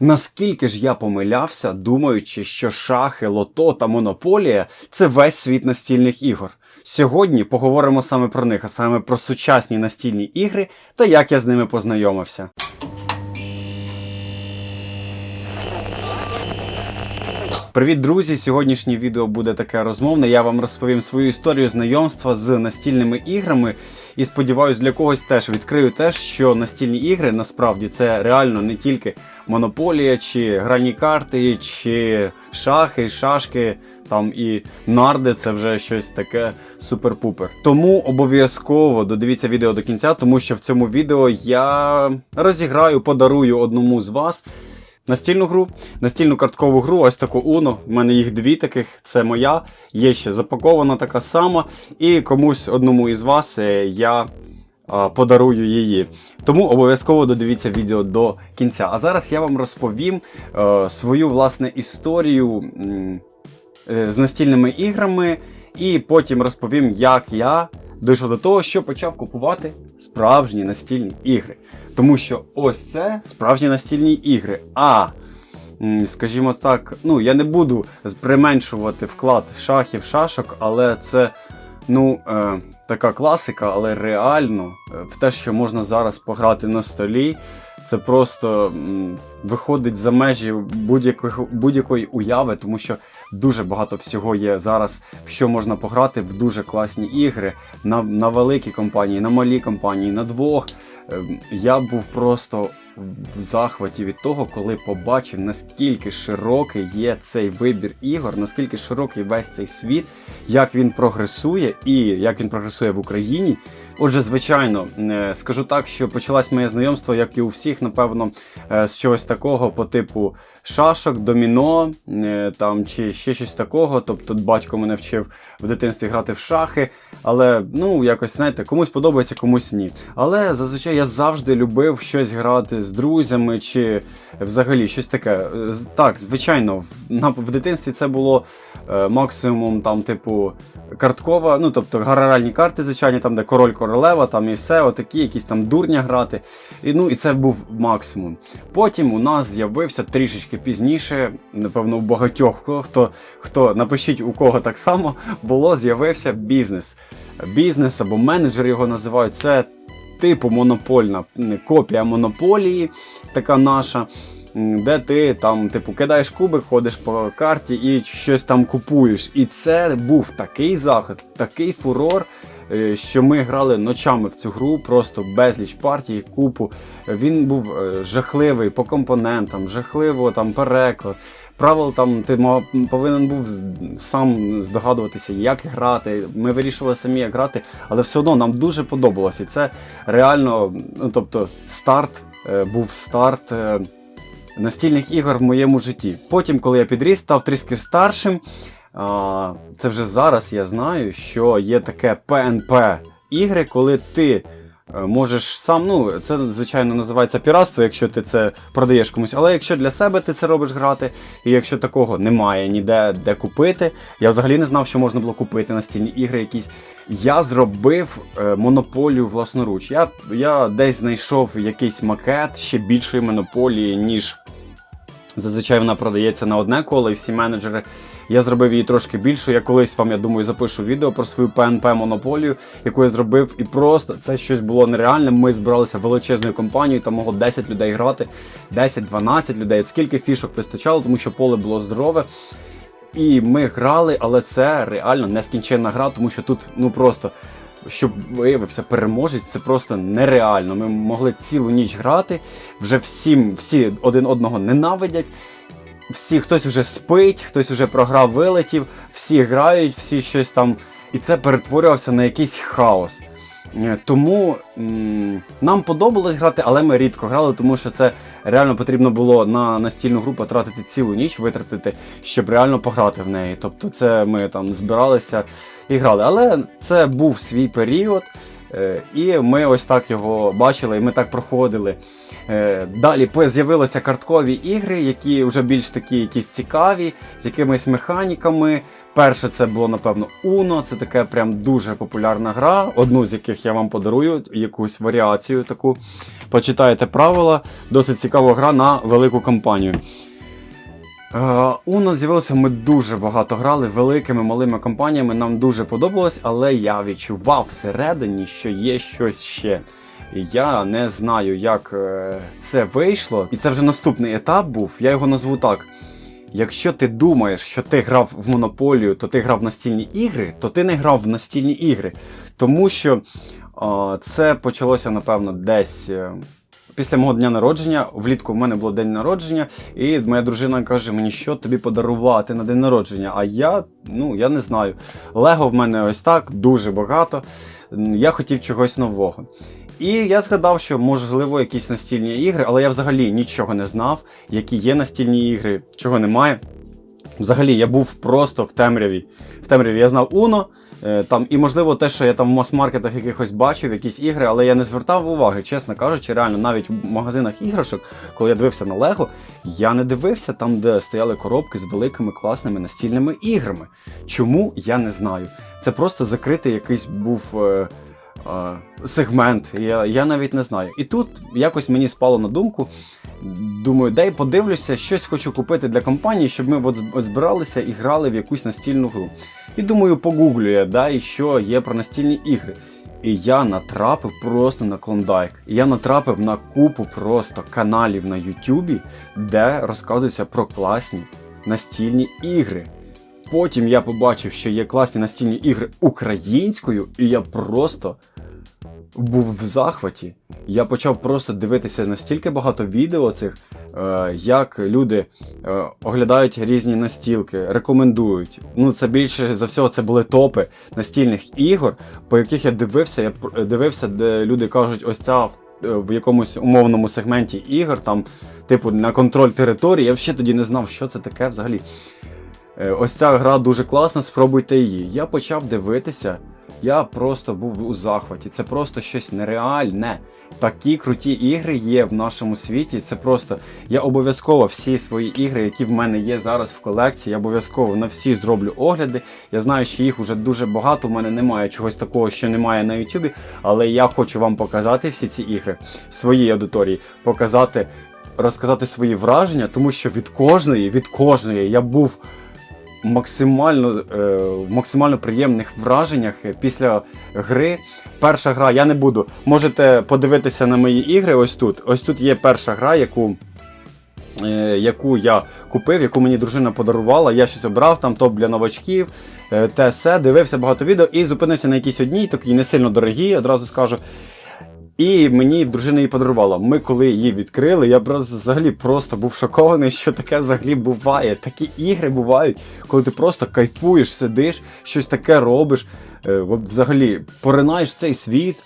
Наскільки ж я помилявся, думаючи, що шахи, лото та монополія це весь світ настільних ігор. Сьогодні поговоримо саме про них, а саме про сучасні настільні ігри та як я з ними познайомився. Привіт, друзі! Сьогоднішнє відео буде таке розмовне. Я вам розповім свою історію знайомства з настільними іграми. І сподіваюсь, для когось теж відкрию те, що настільні ігри насправді це реально не тільки монополія, чи гральні карти, чи шахи, шашки. Там і нарди це вже щось таке супер-пупер. Тому обов'язково додивіться відео до кінця, тому що в цьому відео я розіграю, подарую одному з вас настільну гру, настільну карткову гру, ось таку Uno. У мене їх дві таких, це моя. Є ще запакована така сама. І комусь одному із вас е, я подарую її. Тому обов'язково додивіться відео до кінця. А зараз я вам розповім е, свою власне історію е, з настільними іграми, і потім розповім, як я дійшов до того, що почав купувати справжні настільні ігри. Тому що ось це справжні настільні ігри. А скажімо так, ну я не буду применшувати вклад шахів, шашок, але це ну, е, така класика, але реально е, в те, що можна зараз пограти на столі, це просто виходить за межі будь-якої уяви, тому що дуже багато всього є зараз, в що можна пограти в дуже класні ігри на, на великі компанії, на малі компанії, на двох. Ем, Я був просто в захваті від того, коли побачив, наскільки широкий є цей вибір ігор, наскільки широкий весь цей світ, як він прогресує і як він прогресує в Україні. Отже, звичайно, е, скажу так, що почалось моє знайомство, як і у всіх, напевно, е, з чогось такого по типу шашок, доміно е, там чи ще щось такого. Тобто батько мене вчив в дитинстві грати в шахи, але ну якось знаєте, комусь подобається, комусь ні. Але зазвичай я завжди любив щось грати з друзями чи взагалі щось таке. Е, Так, звичайно, в, в дитинстві це було е, максимум там, типу, карткова, ну тобто гральні карти, звичайні, там, де король королева, там і все, отакі, якісь там дурня грати. І, ну, і це був максимум. Потім у нас з'явився трішечки пізніше, напевно, у багатьох хто, хто напишіть у кого так само, було, з'явився бізнес. Бізнес або менеджер його називають. Це типу монопольна копія монополії, така наша. Де ти там, типу, кидаєш кубик, ходиш по карті і щось там купуєш. І це був такий захід, такий фурор, е, що ми грали ночами в цю гру, просто безліч партій, купу. Він був е, жахливий по компонентам, жахливо там переклад. Правил там ти повинен був сам здогадуватися, як грати. Ми вирішували самі, як грати, але все одно нам дуже подобалося. І це реально, ну тобто, старт е, був старт. е, настільних ігор в моєму житті. Потім, коли я підріс, став трішки старшим. Це вже зараз я знаю, що є таке ПНП ігри, коли ти можеш сам, ну це звичайно називається піратство, якщо ти це продаєш комусь. Але якщо для себе ти це робиш грати, і якщо такого немає ніде де купити, я взагалі не знав, що можна було купити настільні ігри якісь. Я зробив е, монополію власноруч. Я, я десь знайшов якийсь макет ще більшої монополії, ніж Зазвичай вона продається на одне коло, і всі менеджери. Я зробив її трошки більше. Я колись вам, я думаю, запишу відео про свою ПНП монополію, яку я зробив. І просто це щось було нереальне. Ми збиралися величезною компанією, там могло 10 людей грати, 10-12 людей. Скільки фішок вистачало, тому що поле було здорове. І ми грали, але це реально нескінченна гра, тому що тут ну просто. Щоб виявився переможець, це просто нереально. Ми могли цілу ніч грати, вже всім, всі один одного ненавидять. Всі хтось уже спить, хтось уже програв, вилетів, всі грають, всі щось там. І це перетворювався на якийсь хаос. Е, Тому м, нам подобалось грати, але ми рідко грали, тому що це реально потрібно було на настільну гру потратити цілу ніч, витратити, щоб реально пограти в неї. Тобто, це ми там збиралися і грали. Але це був свій період, і ми ось так його бачили, і ми так проходили. Е, Далі з'явилися карткові ігри, які вже більш такі якісь цікаві, з якимись механіками. Перше, це було, напевно, Uno. Це така прям дуже популярна гра, одну з яких я вам подарую, якусь варіацію таку. Почитаєте правила. Досить цікава гра на велику компанію. Е, Uno з'явилося, ми дуже багато грали великими малими компаніями. Нам дуже подобалось, але я відчував всередині, що є щось ще. Я не знаю, як е, це вийшло. І це вже наступний етап був. Я його назву так. Якщо ти думаєш, що ти грав в монополію, то ти грав в настільні ігри, то ти не грав в настільні ігри. Тому що е, це почалося, напевно, десь. Після мого дня народження, влітку в мене було день народження, і моя дружина каже мені, що тобі подарувати на день народження. А я, ну, я не знаю. Лего в мене ось так, дуже багато. Я хотів чогось нового. І я згадав, що можливо якісь настільні ігри, але я взагалі нічого не знав, які є настільні ігри, чого немає. Взагалі, я був просто в темряві. В темряві я знав Uno, там, і можливо те, що я там в мас-маркетах якихось бачив, якісь ігри, але я не звертав уваги, чесно кажучи, реально, навіть в магазинах іграшок, коли я дивився на Лего, я не дивився там, де стояли коробки з великими класними настільними іграми. Чому я не знаю. Це просто закритий якийсь був. Е, Сегмент, я, я навіть не знаю. І тут якось мені спало на думку. Думаю, дай подивлюся, щось хочу купити для компанії, щоб ми от збиралися і грали в якусь настільну гру. І думаю, погуглю я, да, що є про настільні ігри. І я натрапив просто на клондайк. І я натрапив на купу просто каналів на Ютубі, де розказується про класні настільні ігри. Потім я побачив, що є класні настільні ігри українською, і я просто був в захваті. Я почав просто дивитися настільки багато відео цих, е, як люди е, оглядають різні настілки, рекомендують. Ну, це більше за всього це були топи настільних ігор, по яких я дивився. Я дивився, де люди кажуть, ось ця в, е, в якомусь умовному сегменті ігор, там, типу, на контроль території. Я взагалі тоді не знав, що це таке взагалі. Е, Ось ця гра дуже класна, спробуйте її. Я почав дивитися, я просто був у захваті. Це просто щось нереальне. Такі круті ігри є в нашому світі. Це просто. Я обов'язково всі свої ігри, які в мене є зараз в колекції, я обов'язково на всі зроблю огляди. Я знаю, що їх вже дуже багато. У мене немає чогось такого, що немає на Ютубі. Але я хочу вам показати всі ці ігри своїй аудиторії, показати, розказати свої враження, тому що від кожної, від кожної я був максимально, е, максимально приємних враженнях після гри. Перша гра, я не буду. Можете подивитися на мої ігри ось тут. Ось тут є перша гра, яку. е, Яку я купив, яку мені дружина подарувала, я щось обрав там топ для новачків, е, те все, дивився багато відео і зупинився на якійсь одній, такій не сильно дорогій, одразу скажу. І мені дружина її подарувала. Ми коли її відкрили, я взагалі просто був шокований, що таке взагалі буває. Такі ігри бувають, коли ти просто кайфуєш, сидиш, щось таке робиш, е, взагалі поринаєш цей світ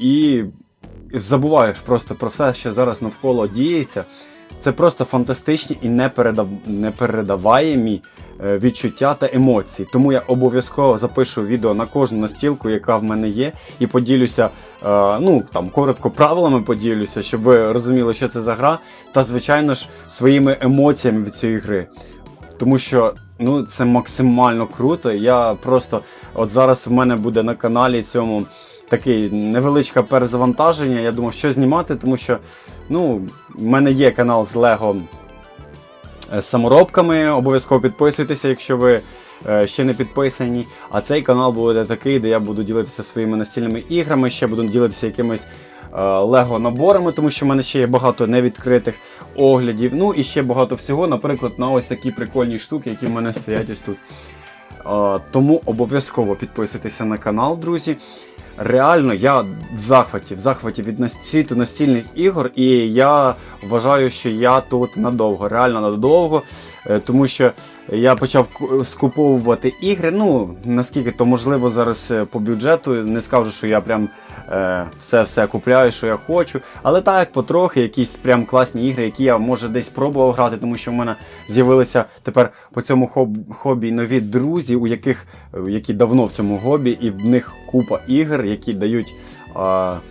і забуваєш просто про все, що зараз навколо діється. Це просто фантастичні і непередав... непередаваємі е, відчуття та емоції. Тому я обов'язково запишу відео на кожну настілку, яка в мене є, і поділюся, е, ну там коротко правилами поділюся, щоб ви розуміли, що це за гра, та звичайно ж своїми емоціями від цієї гри. Тому що ну це максимально круто. Я просто от зараз в мене буде на каналі цьому такий невеличке перезавантаження. Я думав, що знімати, тому що ну, в мене є канал з Лего е, саморобками. Обов'язково підписуйтеся, якщо ви е, ще не підписані. А цей канал буде такий, де я буду ділитися своїми настільними іграми, ще буду ділитися якимись. Лего наборами, тому що в мене ще є багато невідкритих оглядів. Ну і ще багато всього, наприклад, на ось такі прикольні штуки, які в мене стоять ось тут. Тому обов'язково підписуйтеся на канал, друзі. Реально, я в захваті, в захваті від світу настільних ігор, і я вважаю, що я тут надовго, реально надовго. Е, Тому що я почав скуповувати ігри. Ну, наскільки то можливо зараз е, по бюджету. Не скажу, що я прям е, все-все купляю, що я хочу. Але так, потрохи, якісь прям класні ігри, які я може десь пробував грати, тому що в мене з'явилися тепер по цьому хоб- хобі нові друзі, у яких які давно в цьому хобі, і в них купа ігор, які дають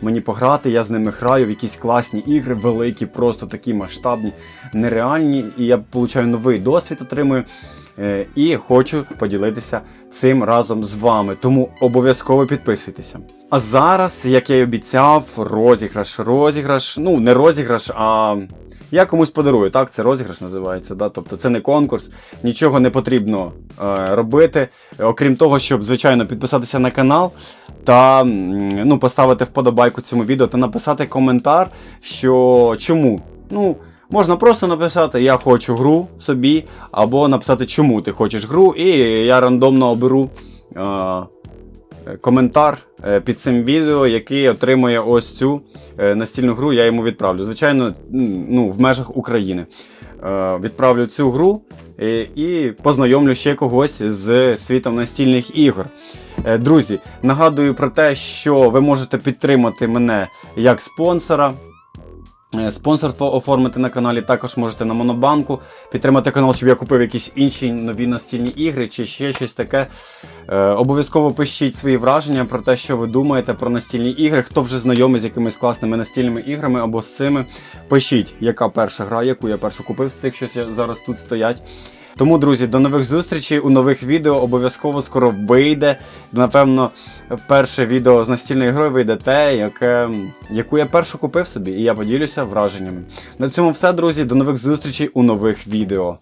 мені пограти. Я з ними граю в якісь класні ігри, великі, просто такі масштабні, нереальні. І я получаю новий досвід, отримую. Е, і хочу поділитися цим разом з вами. Тому обов'язково підписуйтеся. А зараз, як я й обіцяв, розіграш, розіграш, ну не розіграш, а я комусь подарую. Так, це розіграш називається. Да? Тобто це не конкурс, нічого не потрібно е, робити, окрім того, щоб звичайно підписатися на канал та ну, поставити вподобайку цьому відео та написати коментар, що чому. Ну, Можна просто написати Я хочу гру собі, або написати, чому ти хочеш гру, і я рандомно оберу е, коментар е, під цим відео, який отримує ось цю е, настільну гру, я йому відправлю. Звичайно, ну, в межах України. Е, відправлю цю гру е, і познайомлю ще когось з світом настільних ігор. Е, Друзі, нагадую про те, що ви можете підтримати мене як спонсора. Е, Спонсорство оформити на каналі також можете на Монобанку. Підтримати канал, щоб я купив якісь інші нові настільні ігри чи ще щось таке. Е, обов'язково пишіть свої враження про те, що ви думаєте про настільні ігри. Хто вже знайомий з якимись класними настільними іграми або з цими. Пишіть, яка перша гра, яку я першу купив з цих, що зараз тут стоять. Тому, друзі, до нових зустрічей у нових відео. Обов'язково скоро вийде. Напевно, перше відео з настільною грою вийде те, яке, яку я першу купив собі, і я поділюся враженнями. На цьому все, друзі. До нових зустрічей у нових відео.